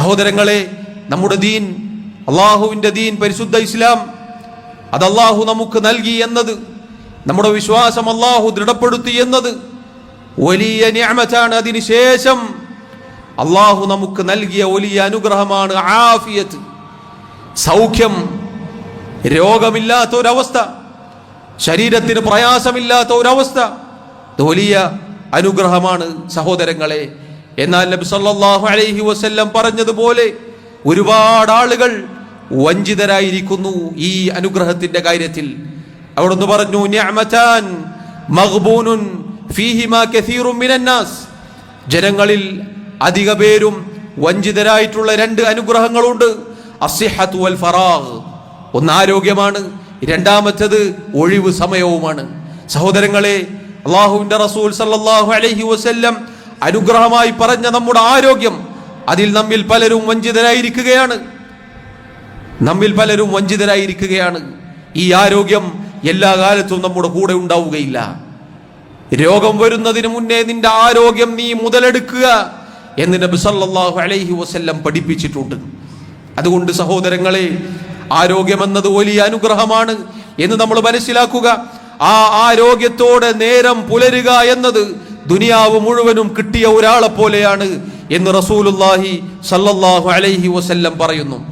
സഹോദരങ്ങളെ നമ്മുടെ ദീൻ അള്ളാഹുവിന്റെ ദീൻ പരിശുദ്ധ ഇസ്ലാം അത് അള്ളാഹു നമുക്ക് നൽകി എന്നത് നമ്മുടെ വിശ്വാസം അള്ളാഹു ദൃഢപ്പെടുത്തി എന്നത് വലിയ ഞാമത്താണ് അതിനുശേഷം അള്ളാഹു നമുക്ക് നൽകിയ വലിയ അനുഗ്രഹമാണ് ആഫിയത്ത് സൗഖ്യം രോഗമില്ലാത്ത ഒരവസ്ഥ ശരീരത്തിന് പ്രയാസമില്ലാത്ത ഒരവസ്ഥ വലിയ അനുഗ്രഹമാണ് സഹോദരങ്ങളെ. എന്നാൽ നബി സല്ലല്ലാഹു അലൈഹി വസല്ലം പറഞ്ഞതുപോലെ ഒരുപാട് ആളുകൾ വഞ്ചിതരായിരിക്കുന്നു ഈ അനുഗ്രഹത്തിന്റെ കാര്യത്തിൽ. അവിടുന്ന് പറഞ്ഞു നിഅമതാൻ മഗ്ബൂനുൻ ഫീഹിമാ കസീറും മിനന്നാസ്. ജനങ്ങളിൽ അധിക പേരും വഞ്ചിതരായിട്ടുള്ള രണ്ട് അനുഗ്രഹങ്ങളുണ്ട്. അസിഹത്തു വൽ ഫറാഗ്. ഒന്ന് ആരോഗ്യമാണ് രണ്ടാമത്തേത് ഒഴിവ് സമയവുമാണ്. സഹോദരങ്ങളെ അള്ളാഹുവിന്റെ റസൂൽ സല്ലല്ലാഹു അലൈഹി വസല്ലം അനുഗ്രഹമായി പറഞ്ഞ നമ്മുടെ ആരോഗ്യം അതിൽ നമ്മിൽ പലരും വഞ്ചിതരായിരിക്കുകയാണ്. നമ്മിൽ പലരും വഞ്ചിതരായിരിക്കുകയാണ്. ഈ ആരോഗ്യം എല്ലാ കാലത്തും നമ്മുടെ കൂടെ ഉണ്ടാവുകയില്ല. രോഗം വരുന്നതിന് മുന്നേ നിന്റെ ആരോഗ്യം നീ മുതലെടുക്കുക എന്ന് നബി സല്ലല്ലാഹു അലൈഹി വസല്ലം പഠിപ്പിച്ചിട്ടുണ്ട്. അതുകൊണ്ട് സഹോദരങ്ങളെ ആരോഗ്യം എന്നത് വലിയ അനുഗ്രഹമാണ് എന്ന് നമ്മൾ മനസ്സിലാക്കുക. ആ ആരോഗ്യത്തോടെ നേരം പുലരുക എന്നത് ദുനിയാവ് മുഴുവനും കിട്ടിയ ഒരാളെ പോലെയാണ് എന്ന് റസൂലുള്ളാഹി സല്ലല്ലാഹു അലൈഹി വസല്ലം പറയുന്നു.